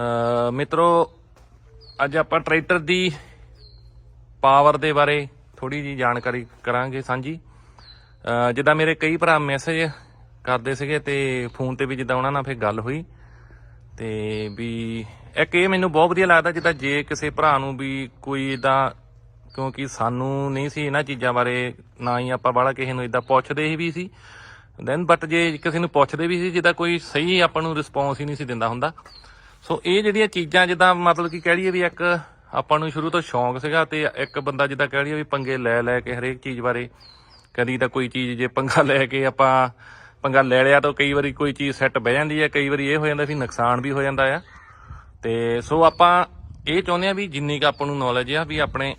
ਅ, ਮਿੱਤਰੋ ਅੱਜ ਆਪਾਂ ਟਰੈਕਟਰ ਦੀ ਪਾਵਰ ਦੇ ਬਾਰੇ ਥੋੜੀ ਜੀ ਜਾਣਕਾਰੀ ਕਰਾਂਗੇ ਸਾਂਝੀ। ਜਿੱਦਾਂ ਮੇਰੇ ਕਈ ਭਰਾ ਮੈਸੇਜ ਕਰਦੇ ਸੀਗੇ ਤੇ ਫੋਨ ਤੇ ਵੀ ਜਿੱਦਾਂ ਉਹਨਾਂ ਨਾਲ ਫਿਰ ਗੱਲ ਹੋਈ। ਤੇ ਵੀ ਇੱਕ ਇਹ ਮੈਨੂੰ ਬਹੁਤ ਵਧੀਆ ਲੱਗਦਾ ਜਿੱਦਾਂ ਜੇ ਕਿਸੇ ਭਰਾ ਨੂੰ ਵੀ ਕੋਈ ਇਦਾਂ ਕਿਉਂਕਿ ਸਾਨੂੰ ਨਹੀਂ ਸੀ ਇਹਨਾਂ ਚੀਜ਼ਾਂ ਬਾਰੇ ਨਾ ਹੀ ਆਪਾਂ ਬਾਹਲਾ ਕਿਸੇ ਨੂੰ ਇਦਾਂ ਪੁੱਛਦੇ ਹੀ ਵੀ ਸੀ। ਦੈਨ ਬਟ ਜੇ ਕਿਸੇ ਨੂੰ ਪੁੱਛਦੇ ਵੀ ਸੀ ਜਿੱਦਾਂ ਕੋਈ ਸਹੀ ਆਪਾਂ ਨੂੰ ਰਿਸਪੌਂਸ ਹੀ ਨਹੀਂ ਸੀ ਦਿੰਦਾ ਹੁੰਦਾ। ਸੋ ਇਹ ਜਿਹੜੀਆਂ ਚੀਜ਼ਾਂ, ਜਿੱਦਾਂ ਮਤਲਬ ਕਿ ਕਹਿ ਲਈਏ ਵੀ ਇੱਕ ਆਪਾਂ ਨੂੰ ਸ਼ੁਰੂ ਤੋਂ ਸ਼ੌਂਕ ਸੀਗਾ ਤੇ ਇੱਕ ਬੰਦਾ ਜਿੱਦਾਂ ਕਹਿ ਲਈਏ ਵੀ ਪੰਗੇ ਲੈ ਲੈ ਕੇ ਹਰੇਕ ਚੀਜ਼ ਬਾਰੇ ਕਦੀ ਤਾਂ ਕੋਈ ਚੀਜ਼ ਜੇ ਪੰਗਾ ਲੈ ਕੇ ਆਪਾਂ ਪੰਗਾ ਲੈ ਲਿਆ ਤਾਂ ਕਈ ਵਾਰੀ ਕੋਈ ਚੀਜ਼ ਸੈੱਟ ਬਹਿ ਜਾਂਦੀ ਹੈ, ਕਈ ਵਾਰੀ ਇਹ ਹੋ ਜਾਂਦਾ ਵੀ ਨੁਕਸਾਨ ਵੀ ਹੋ ਜਾਂਦਾ ਆ। ਤੇ ਸੋ ਆਪਾਂ ਇਹ ਚਾਹੁੰਦੇ ਆ ਵੀ ਜਿੰਨੀ ਕੁ ਆਪਾਂ ਨੂੰ ਨੌਲੇਜ ਆ ਵੀ ਆਪਣੇ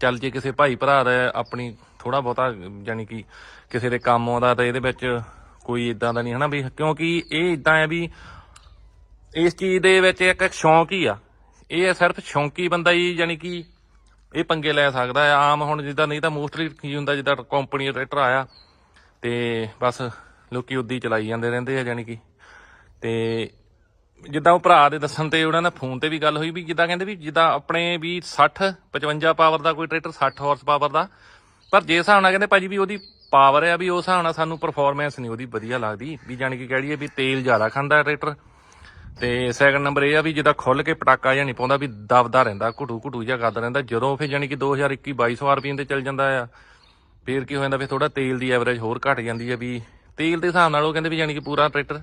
ਚੱਲ ਜੇ ਕਿਸੇ ਭਾਈ ਭਰਾ ਦਾ ਆਪਣੀ ਥੋੜਾ ਬਹੁਤਾ ਯਾਨੀ ਕਿ ਕਿਸੇ ਦੇ ਕੰਮ ਆਉਂਦਾ ਤਾਂ ਇਹਦੇ ਵਿੱਚ ਕੋਈ ਇਦਾਂ ਦਾ ਨਹੀਂ, ਹਨਾ ਵੀ ਕਿਉਂਕਿ ਇਹ ਇਦਾਂ ਆ ਵੀ ਇਸ ਚੀਜ਼ ਦੇ ਵਿੱਚ ਇੱਕ ਸ਼ੌਂਕ ਹੀ ਆ। ਇਹ ਸਿਰਫ ਸ਼ੌਂਕੀ ਬੰਦਾ ਹੀ ਯਾਨੀ ਕਿ ਇਹ ਪੰਗੇ ਲੈ ਸਕਦਾ ਆ ਆਮ ਹੁਣ ਜਿੱਦਾਂ ਨਹੀਂ ਤਾਂ ਮੋਸਟਲੀ ਕੀ ਹੁੰਦਾ ਜਿੱਦਾਂ ਕੰਪਨੀ ਦਾ ਟਰੈਕਟਰ ਆਇਆ ਤੇ ਬਸ ਲੋਕੀ ਉਦੀ ਚਲਾਈ ਜਾਂਦੇ ਰਹਿੰਦੇ ਆ ਯਾਨੀ ਕਿ। ਤੇ ਜਿੱਦਾਂ ਉਹ ਭਰਾ ਦੇ ਦੱਸਣ ਤੇ ਉਹਨਾਂ ਦਾ ਫੋਨ ਤੇ ਵੀ ਗੱਲ ਹੋਈ ਵੀ ਜਿੱਦਾਂ ਕਹਿੰਦੇ ਵੀ ਜਿੱਦਾਂ ਆਪਣੇ ਵੀ 60 55 ਪਾਵਰ ਦਾ ਕੋਈ ਟਰੈਕਟਰ 60 ਹਾਰਸ ਪਾਵਰ ਦਾ। ਪਰ ਜੇ ਹਿਸਾਬ ਨਾਲ ਕਹਿੰਦੇ ਭਾਜੀ ਵੀ ਉਹਦੀ ਪਾਵਰ ਆ ਵੀ ਉਸ ਹਿਸਾਬ ਨਾਲ ਸਾਨੂੰ ਪਰਫਾਰਮੈਂਸ ਨਹੀਂ ਉਹਦੀ ਵਧੀਆ ਲੱਗਦੀ। ਵੀ ਜਾਣੀ ਕਿ ਕਹਿ ਲਈਏ ਵੀ ਤੇਲ ਜ਼ਿਆਦਾ ਖਾਂਦਾ ਟਰੈਕਟਰ ਤੇ ਸੈਕੰਡ ਨੰਬਰ ਇਹ ਆ ਵੀ ਜਿੱਦਾਂ ਖੁੱਲ ਕੇ ਪਟਾਕਾ ਜਾਂ ਨਹੀਂ ਪਾਉਂਦਾ, ਵੀ ਦਬਦਾ ਰਹਿੰਦਾ, ਘੁੱਟੂ ਘੁੱਟੂ ਜਿਹਾ ਕਰਦਾ ਰਹਿੰਦਾ, ਜਦੋਂ ਫਿਰ ਜਾਣੀ ਕਿ 2021 2200 ਆਰਪੀਐਮ ਤੇ ਚੱਲ ਜਾਂਦਾ ਆ, ਫਿਰ ਕੀ ਹੋ ਜਾਂਦਾ, ਫਿਰ ਥੋੜਾ ਤੇਲ ਦੀ ਐਵਰੇਜ ਹੋਰ ਘਟ ਜਾਂਦੀ ਆ ਵੀ, ਤੇਲ ਦੇ ਹਿਸਾਬ ਨਾਲ ਉਹ ਕਹਿੰਦੇ ਵੀ ਜਾਣੀ ਕਿ ਪੂਰਾ ਟਰੈਕਟਰ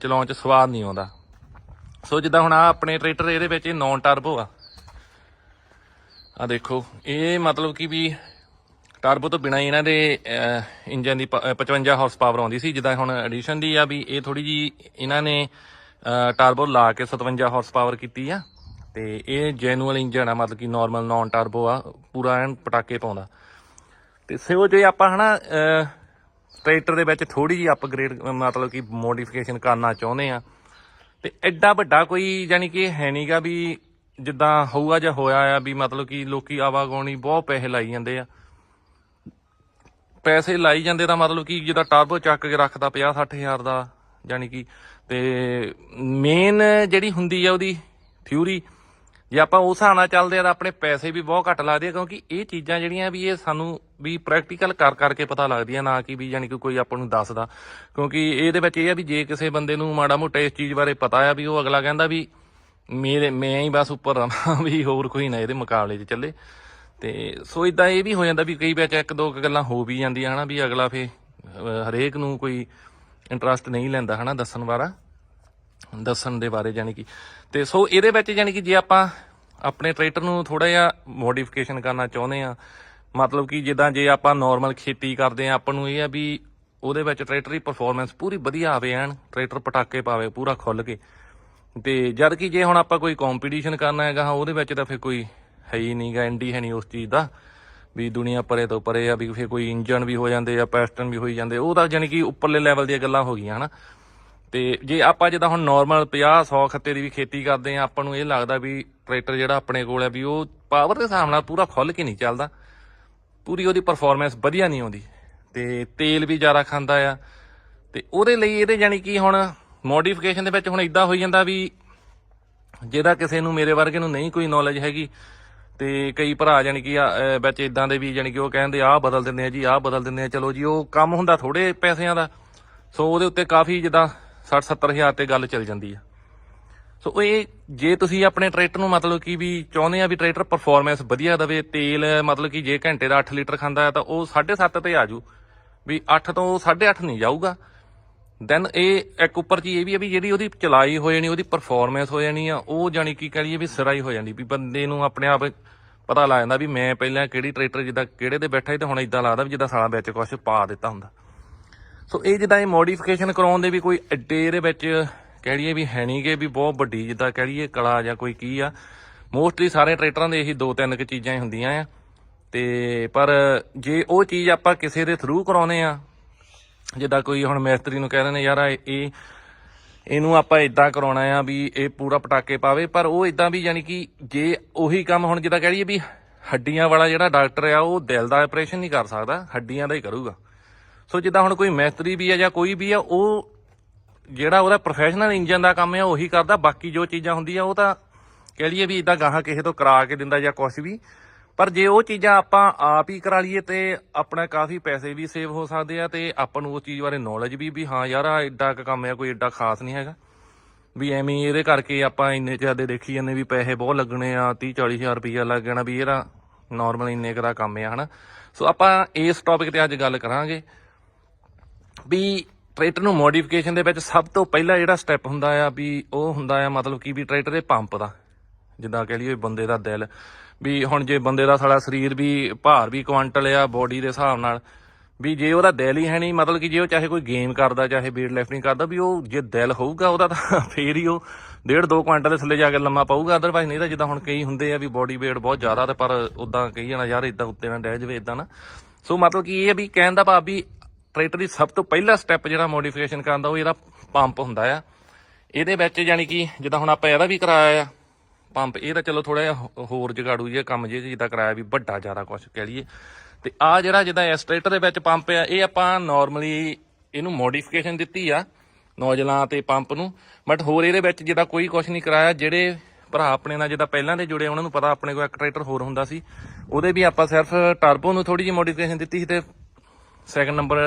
ਚਲਾਉਣ ਚ ਸਵਾਦ ਨਹੀਂ ਆਉਂਦਾ। ਸੋ ਜਿੱਦਾਂ ਹੁਣ ਆ ਆਪਣੇ ਟਰੈਕਟਰ ਇਹਦੇ ਵਿੱਚ ਇਹ ਨੌਨ ਟਰਬੋ ਆ। ਆ ਦੇਖੋ, ਇਹ ਮਤਲਬ ਕਿ ਵੀ ਟਰਬੋ ਤੋਂ ਬਿਨਾ ਇਹਨਾਂ ਦੇ ਇੰਜਨ ਦੀ ਪ- ਅਹ 55 ਹਾਰਸ ਪਾਵਰ ਆਉਂਦੀ ਸੀ, ਜਿੱਦਾਂ ਹੁਣ ਐਡੀਸ਼ਨ ਦੀ ਆ ਵੀ ਇਹ ਥੋੜੀ ਜੀ ਇਹਨਾਂ ਨੇ ਟਰਬੋ ਲਾ ਕੇ 57 ਹਾਰਸ ਪਾਵਰ ਕੀਤੀ ਆ ਤੇ ਇਹ ਜੈਨੂਅਲ ਇੰਜਨ ਆ ਮਤਲਬ ਕਿ ਨਾਰਮਲ ਨਾਨ ਟਰਬੋ ਆ ਪੂਰਾ ਐਨ ਪਟਾਕੇ ਪਾਉਂਦਾ। ਤੇ ਸੋ ਜੇ ਆਪਾਂ ਹਨਾ ਅਹ, ਟਰੈਕਟਰ ਦੇ ਵਿੱਚ ਥੋੜੀ ਜੀ ਅਪਗ੍ਰੇਡ ਮਤਲਬ ਕਿ ਮੋਡੀਫਿਕੇਸ਼ਨ ਕਰਨਾ ਚਾਹੁੰਦੇ ਆ ਤੇ ਐਡਾ ਵੱਡਾ ਕੋਈ ਯਾਨੀ ਕਿ ਹੈ ਨਹੀਂਗਾ ਵੀ ਜਿੱਦਾਂ ਹੋਊਗਾ ਜਾਂ ਹੋਇਆ ਆ ਵੀ ਮਤਲਬ ਕਿ ਲੋਕੀ ਆਵਾਗਾਉਣੀ ਬਹੁਤ ਪੈਸੇ ਲਾਈ ਜਾਂਦੇ ਆ। ਪੈਸੇ ਲਾਈ ਜਾਂਦੇ ਤਾਂ ਮਤਲਬ ਕਿ ਜਿੱਦਾਂ ਟਰਬੋ ਚੱਕ ਕੇ ਰੱਖਦਾ 50 60 ਹਜ਼ਾਰ ਦਾ ਯਾਨੀ ਕਿ ਤੇ ਮੇਨ ਜਿਹੜੀ ਹੁੰਦੀ ਆ ਉਹਦੀ ਥਿਊਰੀ ਜੇ ਆਪਾਂ ਉਸ ਹਿਸਾਬ ਨਾਲ ਚੱਲਦੇ ਆ ਤਾਂ ਆਪਣੇ ਪੈਸੇ ਵੀ ਬਹੁਤ ਘੱਟ ਲੱਗਦੇ ਆ, ਕਿਉਂਕਿ ਇਹ ਚੀਜ਼ਾਂ ਜਿਹੜੀਆਂ ਵੀ ਇਹ ਸਾਨੂੰ ਵੀ ਪ੍ਰੈਕਟੀਕਲ ਕਰ ਕਰਕੇ ਪਤਾ ਲੱਗਦੀਆਂ ਨਾ ਕਿ ਵੀ ਯਾਨੀ ਕਿ ਕੋਈ ਆਪਾਂ ਨੂੰ ਦੱਸਦਾ। ਕਿਉਂਕਿ ਇਹਦੇ ਵਿੱਚ ਇਹ ਆ ਵੀ ਜੇ ਕਿਸੇ ਬੰਦੇ ਨੂੰ ਮਾੜਾ ਮੋਟਾ ਇਸ ਚੀਜ਼ ਬਾਰੇ ਪਤਾ ਆ ਵੀ ਉਹ ਅਗਲਾ ਕਹਿੰਦਾ ਵੀ ਮੇਰੇ, ਮੈਂ ਹੀ ਬਸ ਉੱਪਰ ਰਹਾਂ ਵੀ ਹੋਰ ਕੋਈ ਨਾ ਇਹਦੇ ਮੁਕਾਬਲੇ 'ਚ ਚੱਲੇ। ਤੇ ਸੋ ਇਦਾਂ ਇਹ ਵੀ ਹੋ ਜਾਂਦਾ ਵੀ ਕਈ ਵਿੱਚ ਇੱਕ ਦੋ ਕੁ ਗੱਲਾਂ ਹੋ ਵੀ ਜਾਂਦੀਆਂ ਹਨਾ, ਵੀ ਅਗਲਾ ਫੇ ਹਰੇਕ ਨੂੰ ਕੋਈ ਇੰਟਰਸਟ ਨਹੀਂ ਲੈਂਦਾ ਹਨਾ ਦੱਸਣ ਵਾਲਾ ਦੱਸਣ ਦੇ ਬਾਰੇ ਯਾਨੀ ਕਿ। ਤੇ ਸੋ ਇਹਦੇ ਵਿੱਚ ਯਾਨੀ ਕਿ ਜੇ ਆਪਾਂ ਆਪਣੇ ਟਰੈਕਟਰ ਨੂੰ ਥੋੜਾ ਜਿਹਾ ਮੋਡੀਫਿਕੇਸ਼ਨ ਕਰਨਾ ਚਾਹੁੰਦੇ ਆ ਮਤਲਬ ਕਿ ਜਿੱਦਾਂ ਜੇ ਆਪਾਂ ਨਾਰਮਲ ਖੇਤੀ ਕਰਦੇ ਆ ਆਪਾਂ ਨੂੰ ਇਹ ਆ ਵੀ ਉਹਦੇ ਵਿੱਚ ਟਰੈਕਟਰ ਦੀ ਪਰਫਾਰਮੈਂਸ ਪੂਰੀ ਵਧੀਆ ਆਵੇ ਐਨ ਟਰੈਕਟਰ ਪਟਾਕੇ ਪਾਵੇ ਪੂਰਾ ਖੁੱਲ ਕੇ। ਤੇ ਜਦ ਕਿ ਜੇ ਹੁਣ ਆਪਾਂ ਕੋਈ ਕੰਪੀਟੀਸ਼ਨ ਕਰਨਾ ਹੈਗਾ ਹਾਂ, ਉਹਦੇ ਵਿੱਚ ਤਾਂ ਫਿਰ ਕੋਈ ਹੈ ਹੀ ਨਹੀਂਗਾ ਐਂਡੀ ਹੈ ਨਹੀਂ ਉਸ ਚੀਜ਼ ਦਾ। ਵੀ ਦੁਨੀਆ ਪਰੇ ਤੋਂ ਪਰੇ ਆ, ਵੀ ਫਿਰ ਕੋਈ ਇੰਜਨ ਵੀ ਹੋ ਜਾਂਦੇ ਆ, ਪੈਸਟਨ ਵੀ ਹੋਈ ਜਾਂਦੇ ਉਹ ਤਾਂ ਯਾਨੀ ਕਿ ਉੱਪਰਲੇ ਲੈਵਲ ਦੀਆਂ ਗੱਲਾਂ ਹੋ ਗਈਆਂ, ਹਨਾ। ਤੇ ਜੇ ਆਪਾਂ ਜਿੱਦਾਂ ਹੁਣ ਨਾਰਮਲ 50 100 ਖੱਤੇ ਦੀ ਵੀ ਖੇਤੀ ਕਰਦੇ ਆ, ਆਪਾਂ ਨੂੰ ਇਹ ਲੱਗਦਾ ਵੀ ਟਰੈਕਟਰ ਜਿਹੜਾ ਆਪਣੇ ਕੋਲ ਹੈ ਵੀ ਉਹ ਪਾਵਰ ਦੇ ਹਿਸਾਬ ਨਾਲ ਪੂਰਾ ਖੁੱਲ ਕੇ ਨਹੀਂ ਚੱਲਦਾ। ਪੂਰੀ ਉਹਦੀ ਪਰਫਾਰਮੈਂਸ ਵਧੀਆ ਨਹੀਂ ਆਉਂਦੀ। ਤੇ ਤੇਲ ਵੀ ਜ਼ਿਆਦਾ ਖਾਂਦਾ ਆ। ਤੇ ਉਹਦੇ ਲਈ ਇਹਦੇ ਜਾਨੀ ਕਿ ਹੁਣ ਮੋਡੀਫਿਕੇਸ਼ਨ ਦੇ ਵਿੱਚ ਹੁਣ ਇਦਾਂ ਹੋਈ ਜਾਂਦਾ ਵੀ ਜਿਹਦਾ ਕਿਸੇ ਨੂੰ ਮੇਰੇ ਵਰਗੇ ਨੂੰ ਨਹੀਂ ਕੋਈ ਨੌਲੇਜ ਹੈਗੀ ਤੇ ਕਈ ਭਰਾ ਜਾਨੀ ਕਿ ਆ, ਅਹ, ਵਿੱਚ ਇਦਾਂ ਦੇ ਵੀ ਜਾਨੀ ਕਿ ਉਹ ਕਹਿੰਦੇ ਆਹ ਬਦਲ ਦਿੰਦੇ ਆ ਜੀ ਆਹ ਬਦਲ ਦਿੰਦੇ ਆ। ਚਲੋ ਜੀ ਉਹ ਕੰਮ ਹੁੰਦਾ ਥੋੜੇ ਪੈਸਿਆਂ ਦਾ। ਸੋ ਉਹਦੇ ਉੱਤੇ ਕਾਫੀ ਜਿੱਦਾਂ 60 70 ਹਜ਼ਾਰ ਤੇ ਗੱਲ ਚੱਲ ਜਾਂਦੀ ਆ। ਸੋ ਇਹ ਜੇ ਤੁਸੀਂ ਆਪਣੇ ਟਰੈਕਟਰ ਨੂੰ ਮਤਲਬ ਕਿ ਵੀ ਚਾਹੁੰਦੇ ਆ ਵੀ ਟਰੈਕਟਰ ਪਰਫਾਰਮੈਂਸ ਵਧੀਆ ਦੇਵੇ ਤੇਲ ਮਤਲਬ ਕਿ ਜੇ ਘੰਟੇ ਦਾ 8 ਲੀਟਰ ਖਾਂਦਾ ਤਾਂ ਉਹ 7.5 ਤੇ ਆਜੂ ਵੀ 8 ਤੋਂ 8.5 ਨਹੀਂ ਜਾਊਗਾ। ਦੈਨ ਇਹ ਇੱਕ ਉੱਪਰ ਚੀਜ਼ ਇਹ ਵੀ ਹੈ ਵੀ ਜਿਹੜੀ ਉਹਦੀ ਚਲਾਈ ਹੋ ਜਾਣੀ, ਉਹਦੀ ਪਰਫਾਰਮੈਂਸ ਹੋ ਜਾਣੀ ਆ, ਉਹ ਜਾਣੀ ਕੀ ਲਈਏ ਵੀ ਸਿਰਾਈ ਹੋ ਜਾਂਦੀ ਵੀ ਬੰਦੇ ਨੂੰ ਆਪਣੇ ਆਪ ਪਤਾ ਲੱਗ ਜਾਂਦਾ ਵੀ ਮੈਂ ਪਹਿਲਾਂ ਕਿਹੜੀ ਟਰੈਕਟਰ ਜਿੱਦਾਂ ਕਿਹੜੇ ਤੇ ਬੈਠਾ ਸੀ ਤੇ ਹੁਣ ਇਦਾਂ ਲੱਗਦਾ ਵੀ ਜਿੱਦਾਂ ਸਾਲਾ ਵਿੱਚ ਕੁਝ ਪਾ ਦਿੱਤਾ ਹੁੰਦਾ। ਸੋ ਇਹ ਜਿੱਦਾਂ ਇਹ ਮੋਡੀਫਿਕੇਸ਼ਨ ਕਰਾਉਣ ਦੇ ਵੀ ਕੋਈ ਐਡੇ ਇਹਦੇ ਵਿੱਚ ਕਹਿ ਲਈਏ ਵੀ ਹੈ ਨਹੀਂਗੇ ਵੀ ਬਹੁਤ ਵੱਡੀ ਜਿੱਦਾਂ ਕਹਿ ਲਈਏ ਕਲਾ ਜਾਂ ਕੋਈ ਕੀ ਆ। ਮੋਸਟਲੀ ਸਾਰੇ ਟਰੈਕਟਰਾਂ ਦੇ ਇਹੀ ਦੋ ਤਿੰਨ ਕੁ ਚੀਜ਼ਾਂ ਹੀ ਹੁੰਦੀਆਂ ਆ। ਤੇ ਪਰ ਜੇ ਉਹ ਚੀਜ਼ ਆਪਾਂ ਕਿਸੇ ਦੇ ਥਰੂ ਕਰਾਉਨੇ ਆ ਜਿੱਦਾਂ ਕੋਈ ਹੁਣ ਮਿਸਤਰੀ ਨੂੰ ਕਹਿੰਦੇ ਨੇ ਯਾਰ ਇਹ, ਇਹਨੂੰ ਆਪਾਂ ਇਦਾਂ ਕਰਾਉਣਾ ਆ ਵੀ ਇਹ ਪੂਰਾ ਪਟਾਕੇ ਪਾਵੇ। ਪਰ ਉਹ ਇਦਾਂ ਵੀ ਯਾਨੀ ਕਿ ਜੇ ਉਹੀ ਕੰਮ ਹੁਣ ਜਿੱਦਾਂ ਕਹਿ ਲਈਏ ਵੀ ਹੱਡੀਆਂ ਵਾਲਾ ਜਿਹੜਾ ਡਾਕਟਰ ਆ, ਉਹ ਦਿਲ ਦਾ ਆਪਰੇਸ਼ਨ ਨਹੀਂ ਕਰ ਸਕਦਾ, ਹੱਡੀਆਂ ਦਾ ਹੀ ਕਰੂਗਾ। ਸੋ ਜਿੱਦਾਂ ਹੁਣ ਕੋਈ ਮਿਸਤਰੀ ਵੀ ਆ ਜਾਂ ਕੋਈ ਵੀ ਆ, ਉਹ ਜਿਹੜਾ ਉਹਦਾ ਪ੍ਰੋਫੈਸ਼ਨਲ ਇੰਜਨ ਦਾ ਕੰਮ ਆ, ਉਹੀ ਕਰਦਾ। ਬਾਕੀ ਜੋ ਚੀਜ਼ਾਂ ਹੁੰਦੀਆਂ, ਉਹ ਤਾਂ ਕਹਿ ਲਈਏ ਵੀ ਇਦਾਂ ਗਾਹਾਂ ਕਿਸੇ ਤੋਂ ਕਰਾ ਕੇ ਦਿੰਦਾ ਜਾਂ ਕੁਝ ਵੀ। ਪਰ ਜੇ ਉਹ ਚੀਜ਼ਾਂ ਆਪਾਂ ਆਪ ਹੀ ਕਰਾ ਲਈਏ ਤੇ ਆਪਣਾ ਕਾਫੀ ਪੈਸੇ ਵੀ ਸੇਵ ਹੋ ਸਕਦੇ ਆ ਤੇ ਆਪਾਂ ਨੂੰ ਉਸ ਚੀਜ਼ ਬਾਰੇ ਨੌਲੇਜ ਵੀ ਵੀ ਹਾਂ ਯਾਰ ਆ ਏਡਾ ਕੁ ਕੰਮ ਆ, ਕੋਈ ਐਡਾ ਖਾਸ ਨਹੀਂ ਹੈਗਾ। ਵੀ ਐਵੇਂ ਇਹਦੇ ਕਰਕੇ ਆਪਾਂ ਇੰਨੇ ਜ਼ਿਆਦਾ ਦੇਖੀ ਜਾਂਦੇ ਵੀ ਪੈਸੇ ਬਹੁਤ ਲੱਗਣੇ ਆ 30 40 ਹਜ਼ਾਰ ਰੁਪਈਆ ਲੱਗ ਜਾਣਾ ਵੀ ਇਹਦਾ ਨਾਰਮਲ ਇੰਨੇ ਕੁ ਦਾ ਕੰਮ ਆ, ਹਨਾ। ਸੋ ਆਪਾਂ ਇਸ ਟੌਪਿਕ ਤੇ ਅੱਜ ਗੱਲ ਕਰਾਂਗੇ ਵੀ ਟਰੈਕਟਰ ਨੂੰ ਮੋਡੀਫਿਕੇਸ਼ਨ ਦੇ ਵਿੱਚ ਸਭ ਤੋਂ ਪਹਿਲਾ ਜਿਹੜਾ ਸਟੈਪ ਹੁੰਦਾ ਆ ਵੀ ਉਹ ਹੁੰਦਾ ਆ ਮਤਲਬ ਕਿ ਵੀ ਟਰੈਕਟਰ ਦੇ ਪੰਪ ਦਾ। ਜਿੱਦਾਂ ਕਹਿ ਲਈਏ ਬੰਦੇ ਦਾ ਦਿਲ। ਵੀ ਹੁਣ ਜੇ ਬੰਦੇ ਦਾ ਸਾਡਾ ਸਰੀਰ ਵੀ, ਭਾਰ ਵੀ ਕੁਆਂਟਲ ਆ ਬੋਡੀ ਦੇ ਹਿਸਾਬ ਨਾਲ, ਵੀ ਜੇ ਉਹਦਾ ਦਿਲ ਹੀ ਹੈ ਨਹੀਂ, ਮਤਲਬ ਕਿ ਜੇ ਉਹ ਚਾਹੇ ਕੋਈ ਗੇਮ ਕਰਦਾ, ਚਾਹੇ ਵੇਟ ਲਿਫਟਿੰਗ ਕਰਦਾ, ਵੀ ਉਹ ਜੇ ਦਿਲ ਹੋਊਗਾ ਉਹਦਾ ਤਾਂ ਫੇਰ ਹੀ ਉਹ ਡੇਢ ਦੋ ਕੁਇੰਟਲ ਦੇ ਥੱਲੇ ਜਾ ਕੇ ਲੰਮਾ ਪਾਊਗਾ ਅਦਰਵਾਈਜ਼ ਨਹੀਂ ਤਾਂ ਜਿੱਦਾਂ ਹੁਣ ਕਈ ਹੁੰਦੇ ਆ ਵੀ ਬੋਡੀ weight ਬਹੁਤ ਜ਼ਿਆਦਾ ਤੇ ਪਰ ਉਦਾਂ ਕਹੀ ਜਾਣਾ ਯਾਰ ਇਦਾਂ ਉੱਤੇ ਨਾ ਡਹਿ ਜਾਵੇ ਇਦਾਂ ਨਾ। ਸੋ ਮਤਲਬ ਕਿ ਇਹ ਆ ਵੀ ਕਹਿਣ ਦਾ ਭਾਵ ਵੀ ਟਰੈਕਟਰ ਦੀ ਸਭ ਤੋਂ ਪਹਿਲਾ ਸਟੈਪ ਜਿਹੜਾ ਮੋਡੀਫਿਕੇਸ਼ਨ ਕਰਨ ਦਾ ਉਹ ਇਹਦਾ ਪੰਪ ਹੁੰਦਾ ਆ। ਇਹਦੇ ਵਿੱਚ ਯਾਨੀ ਕਿ ਜਿੱਦਾਂ ਹੁਣ ਆਪਾਂ ਇਹਦਾ ਵੀ ਕਰਾਇਆ ਆ ਪੰਪ, ਇਹ ਤਾਂ ਚਲੋ ਥੋੜਾ ਜਿਹਾ ਹੋਰ ਜਗਾੜੂ ਜਿਹਾ ਕੰਮ ਜੇ ਜਿੱਦਾਂ ਕਰਾਇਆ ਵੀ ਵੱਡਾ ਜ਼ਿਆਦਾ ਕੁਝ ਕਹਿ ਲਈਏ। ਤੇ ਆ ਜਿਹੜਾ ਜਿੱਦਾਂ ਐਸਟ੍ਰੇਟਰ ਦੇ ਵਿੱਚ ਪੰਪ ਆ, ਇਹ ਆਪਾਂ ਨਾਰਮਲੀ ਇਹਨੂੰ ਮੋਡੀਫਿਕੇਸ਼ਨ ਦਿੱਤੀ ਆ ਨੌਜਲਾਂ ਤੇ ਪੰਪ ਨੂੰ ਬਟ ਹੋਰ ਇਹਦੇ ਵਿੱਚ ਜਿੱਦਾਂ ਕੋਈ ਕੁਝ ਨਹੀਂ ਕਰਾਇਆ, ਜਿਹੜੇ ਭਰਾ ਆਪਣੇ ਨਾਲ ਜਿੱਦਾਂ ਪਹਿਲਾਂ ਦੇ ਜੁੜੇ, ਉਹਨਾਂ ਨੂੰ ਪਤਾ ਆਪਣੇ ਕੋਲ ਇੱਕ ਟਰੈਕਟਰ ਹੋਰ ਹੁੰਦਾ ਸੀ। ਉਹਦੇ ਵੀ ਆਪਾਂ ਸਿਰਫ ਟਰਬੋ ਨੂੰ ਥੋੜੀ ਜਿਹੀ ਮੋਡੀਫਿਕੇਸ਼ਨ ਦਿੱਤੀ ਸੀ ਤੇ ਸੈਕੰਡ ਨੰਬਰ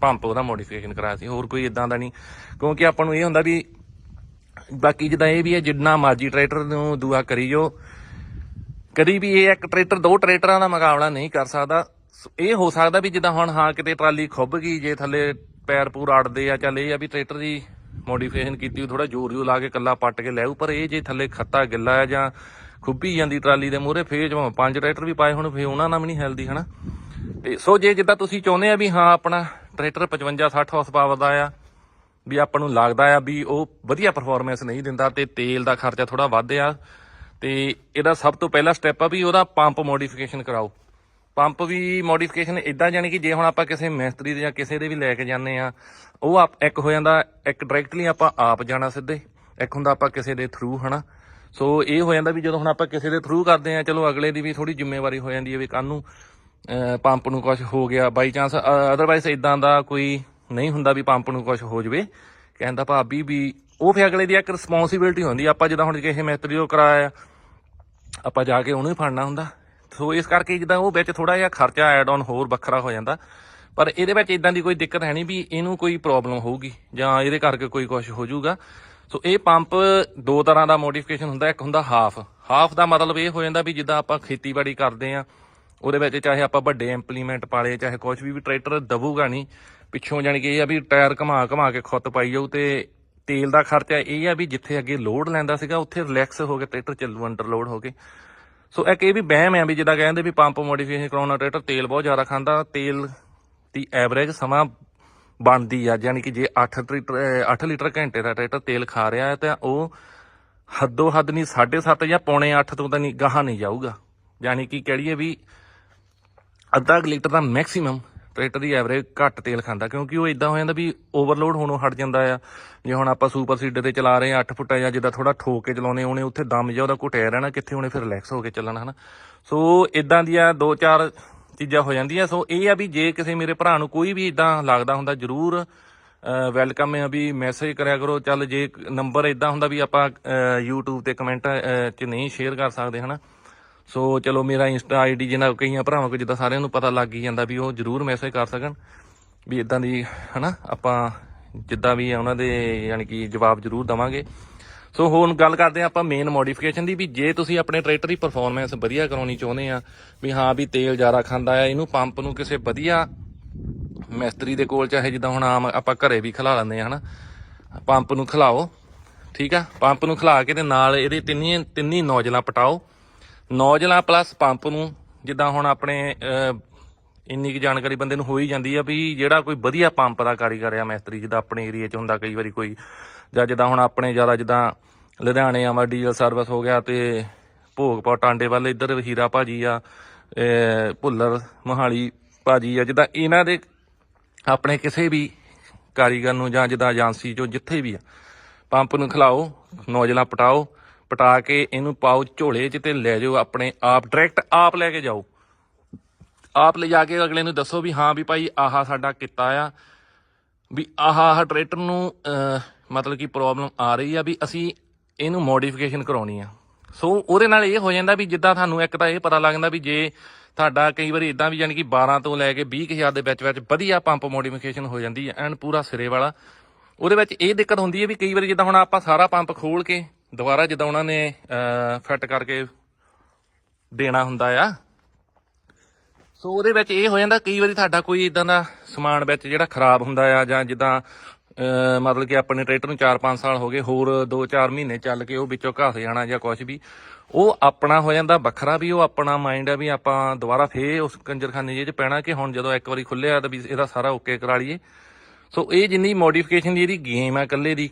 ਪੰਪ ਉਹਦਾ ਮੋਡੀਫਿਕੇਸ਼ਨ ਕਰਾਇਆ ਸੀ, ਹੋਰ ਕੋਈ ਇਦਾਂ ਦਾ ਨਹੀਂ। ਕਿਉਂਕਿ ਆਪਾਂ ਨੂੰ ਇਹ ਹੁੰਦਾ ਵੀ ਬਾਕੀ ਜਿੱਦਾਂ ਇਹ ਵੀ ਹੈ, ਜਿੰਨਾ ਮਰਜ਼ੀ ਟਰੈਕਟਰ ਨੂੰ ਦੂਆ ਕਰੀ ਜੋ ਕਦੀ ਵੀ ਇਹ ਇੱਕ ਟਰੈਕਟਰ, ਦੋ ਟਰੈਕਟਰਾਂ ਦਾ ਮੁਕਾਬਲਾ ਨਹੀਂ ਕਰ ਸਕਦਾ। ਸੋ, ਇਹ ਹੋ ਸਕਦਾ ਵੀ ਜਿੱਦਾਂ ਹੁਣ ਹਾਂ ਕਿਤੇ ਟਰਾਲੀ ਖੁੱਭ ਗਈ, ਜੇ ਥੱਲੇ ਪੈਰ ਪੂਰ ਅੜਦੇ ਆ, ਚੱਲ ਇਹ ਆ ਵੀ ਟਰੈਕਟਰ ਦੀ ਮੋਡੀਫਿਕੇਸ਼ਨ ਕੀਤੀ ਥੋੜਾ ਜ਼ੋਰ ਜ਼ੋਰ ਲਾ ਕੇ ਕੱਲਾ ਪੱਟ ਕੇ ਲੈ ਪਰ ਇਹ ਜੇ ਥੱਲੇ ਖੱਤਾ ਗਿੱਲਾ ਆ ਜਾਂ ਖੁੱਭੀ ਜਾਂਦੀ ਟਰਾਲੀ ਦੇ ਮੂਹਰੇ, ਫੇਰ ਭਾਵੇਂ ਪੰਜ ਟਰੈਕਟਰ ਵੀ ਪਾਏ ਹੁਣ, ਫੇਰ ਉਹਨਾਂ ਨਾਲ ਵੀ ਨਹੀਂ ਹਿਲਦੀ, ਹਨਾ? ਤੇ ਸੋ ਜੇ ਜਿੱਦਾਂ ਤੁਸੀਂ ਚਾਹੁੰਦੇ ਆ ਵੀ ਹਾਂ, ਆਪਣਾ ਟਰੈਕਟਰ 55 60 ਹਾਰਸ ਪਾਵਰ ਦਾ ਆ ਵੀ ਆਪਾਂ ਨੂੰ ਲੱਗਦਾ ਆ ਵੀ ਉਹ ਵਧੀਆ ਪਰਫਾਰਮੈਂਸ ਨਹੀਂ ਦਿੰਦਾ ਤੇ ਤੇਲ ਦਾ ਖਰਚਾ ਥੋੜਾ ਵੱਧ ਆ। ਤੇ ਇਹਦਾ ਸਭ ਤੋਂ ਪਹਿਲਾ ਸਟੈਪ ਆ ਵੀ ਉਹਦਾ ਪੰਪ ਮੋਡੀਫਿਕੇਸ਼ਨ ਕਰਾਓ। ਪੰਪ ਵੀ ਮੋਡੀਫਿਕੇਸ਼ਨ ਇਦਾਂ ਜਾਨੀ ਕਿ ਜੇ ਹੁਣ ਆਪਾਂ ਕਿਸੇ ਮਿਸਤਰੀ ਦੇ ਜਾਂ ਕਿਸੇ ਦੇ ਵੀ ਲੈ ਕੇ ਜਾਂਦੇ ਆ, ਉਹ ਆਪ- ਇੱਕ ਹੋ ਜਾਂਦਾ, ਇੱਕ ਡਾਇਰੈਕਟਲੀ ਆਪਾਂ ਆਪ ਜਾਣਾ ਸਿੱਧੇ, ਇੱਕ ਹੁੰਦਾ ਆਪਾਂ ਕਿਸੇ ਦੇ ਥਰੂ ਹਨਾ। ਸੋ ਇਹ ਹੋ ਜਾਂਦਾ ਵੀ ਜਦੋਂ ਹੁਣ ਆਪਾਂ ਕਿਸੇ ਦੇ ਥਰੂ ਕਰਦੇ ਆ, ਚਲੋ ਅਗਲੇ ਦੀ ਵੀ ਥੋੜੀ ਜ਼ਿੰਮੇਵਾਰੀ ਹੋ ਜਾਂਦੀ ਹੈ ਵੀ ਕੱਲ ਨੂੰ ਪੰਪ ਨੂੰ ਕੁਝ ਹੋ ਗਿਆ ਬਾਈ ਚਾਂਸ ਅਦਰਵਾਈਜ਼ ਇਦਾਂ ਦਾ ਕੋਈ ਨਹੀਂ ਹੁੰਦਾ ਵੀ ਪੰਪ ਨੂੰ ਕੁਝ ਹੋ ਜਵੇ। ਕਹਿੰਦਾ ਭਾਬੀ ਵੀ ਉਹ ਫਿਰ ਅਗਲੇ ਦੀ ਇੱਕ ਰਿਸਪੌਂਸਿਬਿਲਟੀ ਹੁੰਦੀ ਆਪਾਂ ਜਿੱਦਾਂ ਹੁਣ ਕਿਸੇ ਮਿਸਤਰੀ ਤੋਂ ਕਰਾਇਆ ਆਪਾਂ ਜਾ ਕੇ ਉਹਨੂੰ ਹੀ ਫੜਨਾ ਹੁੰਦਾ। ਸੋ ਇਸ ਕਰਕੇ ਜਿੱਦਾਂ ਉਹ ਵਿੱਚ ਥੋੜਾ ਜਿਹਾ ਖਰਚਾ ਐਡ ਆਨ ਹੋਰ ਵੱਖਰਾ ਹੋ ਜਾਂਦਾ। ਪਰ ਇਹਦੇ ਵਿੱਚ ਇਦਾਂ ਦੀ ਕੋਈ ਦਿੱਕਤ ਹੈ ਨਹੀਂ ਵੀ ਇਹਨੂੰ ਕੋਈ ਪ੍ਰੋਬਲਮ ਹੋਊਗੀ, ਜਾਂ ਇਹਦੇ ਕਰਕੇ ਕੋਈ ਕੁਝ ਹੋ ਜਾਊਗਾ। ਸੋ ਇਹ ਪੰਪ ਦੋ ਤਰ੍ਹਾਂ ਦਾ ਮੋਡੀਫਿਕੇਸ਼ਨ ਹੁੰਦਾ, ਇੱਕ ਹੁੰਦਾ ਹਾਫ ਹਾਫ ਦਾ ਮਤਲਬ ਇਹ ਹੋ ਜਾਂਦਾ ਵੀ ਜਿੱਦਾਂ ਆਪਾਂ ਖੇਤੀਬਾੜੀ ਕਰਦੇ ਆ, ਉਹਦੇ ਵਿੱਚ ਚਾਹੇ ਆਪਾਂ ਵੱਡੇ ਇੰਪਲੀਮੈਂਟ ਪਾਲੇ ਚਾਹੇ ਕੁਝ ਵੀ ਵੀ ਟਰੈਕਟਰ ਦਬੂਗਾ ਨਹੀਂ। ਪਿੱਛੋਂ ਜਾਣੀ ਕਿ ਇਹ ਆ ਵੀ ਟਾਇਰ ਘੁਮਾ ਘੁਮਾ ਕੇ ਖੁੱਤ ਪਾਈ ਜਾਊ ਤੇ ਤੇਲ ਦਾ ਖਰਚਾ ਇਹ ਆ ਵੀ ਜਿੱਥੇ ਅੱਗੇ ਲੋਡ ਲੈਂਦਾ ਸੀਗਾ, ਉੱਥੇ ਰਿਲੈਕਸ ਹੋ ਕੇ ਟਰੈਕਟਰ ਚੱਲੂ ਅੰਡਰ ਲੋਡ ਹੋ ਕੇ। ਸੋ ਇੱਕ ਇਹ ਵੀ ਬਹਿਮ ਆ ਵੀ ਜਿੱਦਾਂ ਕਹਿੰਦੇ ਵੀ ਪੰਪ ਮੋਡੀਫਿਕੇਸ਼ਨ ਕਰਾਉਣਾ ਟਰੈਕਟਰ ਤੇਲ ਬਹੁਤ ਜ਼ਿਆਦਾ ਖਾਂਦਾ, ਤੇਲ ਦੀ ਐਵਰੇਜ ਸਮਾਂ ਬਣਦੀ ਆ ਯਾਨੀ ਕਿ ਜੇ 8 ਲੀਟਰ 8 ਲੀਟਰ ਘੰਟੇ ਦਾ ਟਰੈਕਟਰ ਤੇਲ ਖਾ ਰਿਹਾ ਹੈ, ਤਾਂ ਉਹ ਹੱਦੋ ਹੱਦ ਨਹੀਂ 7.5 ਜਾਂ ਪੌਣੇ 8 ਤੋਂ ਤਾਂ ਨਹੀਂ, ਗਾਹਾਂ ਨਹੀਂ ਜਾਊਗਾ। ਯਾਨੀ ਕਿ ਕਹਿ ਲਈਏ ਵੀ ਅੱਧਾ ਕੁ ਲੀਟਰ ਦਾ ਮੈਕਸਿਮਮ ਟਰੈਕਟਰ ਦੀ ਐਵਰੇਜ ਘੱਟ ਤੇਲ ਖਾਂਦਾ ਕਿਉਂਕਿ ਉਹ ਇਦਾਂ ਹੋ ਜਾਂਦਾ ਵੀ ਓਵਰਲੋਡ ਹੋਣੋਂ ਹਟ ਜਾਂਦਾ ਆ। ਜੇ ਹੁਣ ਆਪਾਂ ਸੁਪਰ ਸੀਡਰ ਤੇ ਚਲਾ ਰਹੇ ਆ 8 ਫੁੱਟ ਜਾਂ ਜਿੱਦਾਂ ਥੋੜਾ ਠੋਕ ਕੇ ਚਲਾਉਨੇ ਉਹਨੇ ਉੱਥੇ ਦਮ ਜਿਹਾ ਉਹਦਾ ਘੁਟਿਆ ਰਹਿਣਾ ਕਿੱਥੇ ਉਹਨੇ ਫਿਰ ਰਿਲੈਕਸ ਹੋ ਕੇ ਚੱਲਣਾ ਹਨਾ? ਸੋ ਇਦਾਂ ਦੀਆਂ ਦੋ ਚਾਰ ਚੀਜ਼ਾਂ ਹੋ ਜਾਂਦੀਆਂ। ਸੋ ਇਹ ਆ ਵੀ ਜੇ ਕਿਸੇ ਮੇਰੇ ਭਰਾ ਨੂੰ ਕੋਈ ਵੀ ਇਦਾਂ ਲੱਗਦਾ ਹੁੰਦਾ ਜਰੂਰ ਵੈਲਕਮ ਹੈ ਵੀ ਮੈਸੇਜ ਕਰਿਆ ਕਰੋ। ਚੱਲ ਜੇ ਨੰਬਰ ਇਦਾਂ ਹੁੰਦਾ ਵੀ ਆਪਾਂ ਅਹ, YouTube ਤੇ ਕਮੈਂਟ 'ਚ ਨਹੀਂ ਸ਼ੇਅਰ ਕਰ ਸਕਦੇ ਹਨਾ? ਸੋ ਚਲੋ ਮੇਰਾ ਇੰਸਟਾ ਆਈਡੀ ਜਿਹਨਾਂ ਕਈਆਂ ਭਰਾਵਾਂ ਕੋ ਜਿੱਦਾਂ ਸਾਰਿਆਂ ਨੂੰ ਪਤਾ ਲੱਗ ਹੀ ਜਾਂਦਾ ਵੀ ਉਹ ਜਰੂਰ ਮੈਸੇਜ ਕਰ ਸਕਣ ਵੀ ਇਦਾਂ ਦੀ, ਹਨਾ, ਆਪਾਂ ਜਿੱਦਾਂ ਵੀ ਆ ਉਹਨਾਂ ਦੇ ਯਾਨੀ ਕਿ ਜਵਾਬ ਜਰੂਰ ਦਵਾਂਗੇ। ਸੋ ਹੁਣ ਗੱਲ ਕਰਦੇ ਆ ਆਪਾਂ ਮੇਨ ਮੋਡੀਫਿਕੇਸ਼ਨ ਦੀ ਵੀ ਜੇ ਤੁਸੀਂ ਆਪਣੇ ਟਰੈਕਟਰ ਦੀ ਪਰਫਾਰਮੈਂਸ ਵਧੀਆ ਕਰਾਉਣੀ ਚਾਹੁੰਦੇ ਆ ਵੀ ਹਾਂ ਵੀ ਤੇਲ ਜ਼ਿਆਦਾ ਖਾਂਦਾ ਆ, ਇਹਨੂੰ ਪੰਪ ਨੂੰ ਕਿਸੇ ਵਧੀਆ ਮਿਸਤਰੀ ਦੇ ਕੋਲ ਚਾਹੇ ਜਿੱਦਾਂ ਹੁਣ ਆਮ ਆਪਾਂ ਘਰੇ ਵੀ ਖਿਲਾ ਲੈਂਦੇ ਆ, ਹਨਾ ਪੰਪ ਨੂੰ ਖਿਲਾਓ, ਠੀਕ ਆ? ਪੰਪ ਨੂੰ ਖਿਲਾ ਕੇ ਤੇ ਨਾਲ ਇਹਦੇ ਤਿੰਨੀ ਤਿੰਨੀ ਨੌਜਲਾਂ ਪਟਾਓ। ਨੌਜਲਾਂ ਪਲੱਸ ਪੰਪ ਨੂੰ ਜਿੱਦਾਂ ਹੁਣ ਆਪਣੇ ਇੰਨੀ ਕੁ ਜਾਣਕਾਰੀ ਬੰਦੇ ਨੂੰ ਹੋ ਹੀ ਜਾਂਦੀ ਆ ਵੀ ਜਿਹੜਾ ਕੋਈ ਵਧੀਆ ਪੰਪ ਦਾ ਕਾਰੀਗਰ ਆ ਮਿਸਤਰੀ, ਜਿੱਦਾਂ ਆਪਣੇ ਏਰੀਆ 'ਚ ਹੁੰਦਾ ਕਈ ਵਾਰੀ ਕੋਈ, ਜਾਂ ਜਿੱਦਾਂ ਹੁਣ ਆਪਣੇ ਜ਼ਿਆਦਾ ਜਿੱਦਾਂ ਲੁਧਿਆਣੇ ਆਵਾ ਡੀਜ਼ਲ ਸਰਵਿਸ ਹੋ ਗਿਆ ਤੇ ਭੋਗਪੁਰ ਟਾਂਡੇ ਵੱਲ ਇੱਧਰ ਹੀਰਾ ਭਾਜੀ ਆ ਭੁੱਲਰ, ਮੋਹਾਲੀ ਭਾਜੀ ਆ, ਜਿੱਦਾਂ ਇਹਨਾਂ ਦੇ ਆਪਣੇ ਕਿਸੇ ਵੀ ਕਾਰੀਗਰ ਨੂੰ ਜਾਂ ਜਿੱਦਾਂ ਏਜੰਸੀ ਚੋਂ ਜਿੱਥੇ ਵੀ ਆ, ਪੰਪ ਨੂੰ ਖਿਲਾਓ ਨੌਜਲਾਂ ਪਟਾਓ ਪਟਾ ਕੇ ਇਹਨੂੰ ਪਾਓ ਝੋਲੇ 'ਚ ਤੇ ਲੈ ਜਾਓ ਆਪਣੇ ਆਪ ਡਾਇਰੈਕਟ ਆਪ ਲੈ ਕੇ ਜਾਓ। ਆਪ ਲੈ ਜਾ ਕੇ ਅਗਲੇ ਨੂੰ ਦੱਸੋ ਵੀ ਹਾਂ ਵੀ ਭਾਈ ਆਹਾ ਸਾਡਾ ਕਿੱਤਾ ਆ, ਵੀ ਆਹ ਟਰੈਕਟਰ ਨੂੰ ਮਤਲਬ ਕਿ ਪ੍ਰੋਬਲਮ ਆ ਰਹੀ ਆ ਵੀ ਅਸੀਂ ਇਹਨੂੰ ਮੋਡੀਫਿਕੇਸ਼ਨ ਕਰਾਉਣੀ ਆ। ਸੋ ਉਹਦੇ ਨਾਲ ਇਹ ਹੋ ਜਾਂਦਾ ਵੀ ਜਿੱਦਾਂ ਤੁਹਾਨੂੰ ਇੱਕ ਤਾਂ ਇਹ ਪਤਾ ਲੱਗਦਾ ਵੀ ਜੇ ਤੁਹਾਡਾ ਕਈ ਵਾਰੀ ਇਦਾਂ ਵੀ ਯਾਨੀ ਕਿ 12 ਤੋਂ ਲੈ ਕੇ 20000 ਦੇ ਵਿੱਚ ਵਿੱਚ ਵਧੀਆ ਪੰਪ ਮੋਡੀਫਿਕੇਸ਼ਨ ਹੋ ਜਾਂਦੀ ਹੈ ਐਨ ਪੂਰਾ ਸਿਰੇ ਵਾਲਾ। ਉਹਦੇ ਵਿੱਚ ਇਹ ਦਿੱਕਤ ਹੁੰਦੀ ਹੈ ਵੀ ਕਈ ਵਾਰੀ ਜਿੱਦਾਂ ਹੁਣ ਆਪਾਂ ਸਾਰਾ ਪੰਪ ਖੋਲ ਕੇ ਦੁਬਾਰਾ ਜਿੱਦਾਂ ਉਹਨਾਂ ਨੇ ਫਿੱਟ ਕਰਕੇ ਦੇਣਾ ਹੁੰਦਾ ਆ, ਸੋ ਉਹਦੇ ਵਿੱਚ ਇਹ ਹੋ ਜਾਂਦਾ ਕਈ ਵਾਰੀ ਤੁਹਾਡਾ ਕੋਈ ਇਦਾਂ ਦਾ ਸਮਾਨ ਵਿੱਚ ਜਿਹੜਾ ਖਰਾਬ ਹੁੰਦਾ ਆ ਜਾਂ ਜਿੱਦਾਂ ਮਤਲਬ ਕਿ ਆਪਣੇ ਟਰੈਕਟਰ ਨੂੰ 4-5 ਸਾਲ ਹੋ ਗਏ, ਹੋਰ 2-4 ਮਹੀਨੇ ਚੱਲ ਕੇ ਉਹ ਵਿੱਚੋਂ ਘਸ ਜਾਣਾ ਜਾਂ ਕੁਝ ਵੀ, ਉਹ ਆਪਣਾ ਹੋ ਜਾਂਦਾ ਵੱਖਰਾ ਵੀ, ਉਹ ਆਪਣਾ ਮਾਈਂਡ ਆ ਵੀ ਆਪਾਂ ਦੁਬਾਰਾ ਫੇਰ ਉਸ ਕੰਜਰਖਾਨੇ ਜਿਹੇ 'ਚ ਪੈਣਾ ਕਿ ਹੁਣ ਜਦੋਂ ਇੱਕ ਵਾਰੀ ਖੁੱਲਿਆ ਤਾਂ ਵੀ ਇਹਦਾ ਸਾਰਾ ਓਕੇ ਕਰਾ ਲਈਏ। ਸੋ ਇਹ ਜਿੰਨੀ ਮੋਡੀਫਿਕੇਸ਼ਨ ਦੀ ਇਹਦੀ ਗੇਮ ਆ ਇਕੱਲੇ ਦੀ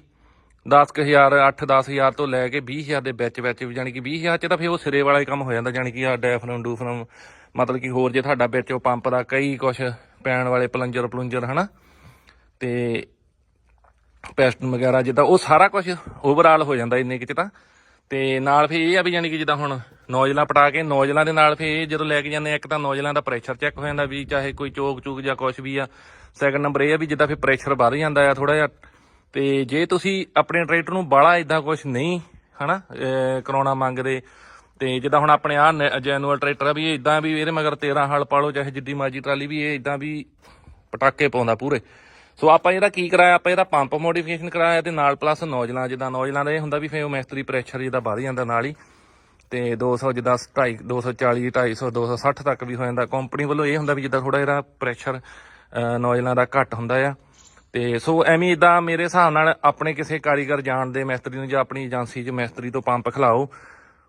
10000 8-10000 ਤੋਂ ਲੈ ਕੇ 20000 ਦੇ ਵਿੱਚ ਵਿੱਚ ਵੀ ਜਾਨੀ ਕਿ 20000 ਚ ਤਾਂ ਫਿਰ ਉਹ ਸਿਰੇ ਵਾਲਾ ਹੀ ਕੰਮ ਹੋ ਜਾਂਦਾ ਜਾਨੀ ਕਿ ਆ ਡੈਫਨਮ ਡੂਫਰਮ ਮਤਲਬ ਕਿ ਹੋਰ ਜੇ ਤੁਹਾਡਾ ਵਿੱਚ ਉਹ ਪੰਪ ਦਾ ਕਈ ਕੁਝ ਪੈਣ ਵਾਲੇ ਪਲੰਜਰ ਪਲੁੰਜਰ ਹਨਾ? ਤੇ ਪੈਸਟ ਵਗੈਰਾ ਜਿੱਦਾਂ ਉਹ ਸਾਰਾ ਕੁਝ ਓਵਰਆਲ ਹੋ ਜਾਂਦਾ ਇੰਨੇ ਕਿਤੇ ਤਾਂ। ਤੇ ਨਾਲ ਫਿਰ ਇਹ ਆ ਵੀ ਯਾਨੀ ਕਿ ਜਿੱਦਾਂ ਹੁਣ ਨੌਜਲਾਂ ਪਟਾ ਕੇ ਨੌਜਲਾਂ ਦੇ ਨਾਲ ਫਿਰ ਜਦੋਂ ਲੈ ਕੇ ਜਾਂਦੇ ਆ, ਇੱਕ ਤਾਂ ਨੌਜਲਾਂ ਦਾ ਪ੍ਰੈਸ਼ਰ ਚੈੱਕ ਹੋ ਜਾਂਦਾ ਵੀ ਚਾਹੇ ਕੋਈ ਚੋਕ ਚੂਕ ਜਾਂ ਕੁਝ ਵੀ ਆ। ਸੈਕੰਡ ਨੰਬਰ ਇਹ ਆ ਵੀ ਜਿੱਦਾਂ ਫਿਰ ਪ੍ਰੈਸ਼ਰ ਵੱਧ ਜਾਂਦਾ ਆ ਥੋੜਾ ਜਿਹਾ ਤੇ ਜੇ ਤੁਸੀਂ ਆਪਣੇ ਟਰੈਕਟਰ ਨੂੰ ਬਾਲਾ ਇਦਾਂ ਕੁਝ ਨਹੀਂ, ਹਨਾ, ਅਹ, ਕਰਾਉਣਾ ਮੰਗਦੇ, ਤੇ ਜਿੱਦਾਂ ਹੁਣ ਆਪਣੇ ਆ ਜੈਨੂਅਲ ਟਰੈਕਟਰ ਆ ਵੀ ਇਹ ਇਦਾਂ ਵੀ ਇਹਦੇ ਮਗਰ 13 ਹਲ ਪਾਲੋ ਚਾਹੇ ਜਿੱਡੀ ਮਰਜ਼ੀ ਟਰਾਲੀ ਵੀ ਇਹ ਇਦਾਂ ਵੀ ਪਟਾਕੇ ਪਾਉਂਦਾ ਪੂਰੇ। ਸੋ ਆਪਾਂ ਇਹਦਾ ਕੀ ਕਰਾਇਆ, ਆਪਾਂ ਇਹਦਾ ਪੰਪ ਮੋਡੀਫਿਕੇਸ਼ਨ ਕਰਾਇਆ ਤੇ ਨਾਲ ਪਲੱਸ ਨੌਜਲਾਂ ਜਿੱਦਾਂ ਨੌਜਲਾਂ ਦਾ ਇਹ ਹੁੰਦਾ ਵੀ ਫੇ ਉਹ ਮਿਸਤਰੀ ਪ੍ਰੈਸ਼ਰ ਜਿਹਦਾ ਵੱਧ ਜਾਂਦਾ ਨਾਲ ਹੀ। ਤੇ 200 ਜਿੱਦਾਂ 250 240 250 260 ਤੱਕ ਵੀ ਹੋ ਜਾਂਦਾ। ਕੰਪਨੀ ਵੱਲੋਂ ਇਹ ਹੁੰਦਾ ਵੀ ਜਿੱਦਾਂ ਥੋੜਾ ਇਹਦਾ ਪ੍ਰੈਸ਼ਰ ਨੌਜਲਾਂ ਦਾ ਘੱਟ ਹੁੰਦਾ ਆ। ਤੇ ਸੋ ਐਵੇਂ ਇਦਾਂ ਮੇਰੇ ਹਿਸਾਬ ਨਾਲ ਆਪਣੇ ਕਿਸੇ ਕਾਰੀਗਰ ਜਾਣਦੇ ਮਿਸਤਰੀ ਨੂੰ ਜਾਂ ਆਪਣੀ ਏਜੰਸੀ 'ਚ ਮਿਸਤਰੀ ਤੋਂ ਪੰਪ ਖਿਲਾਓ,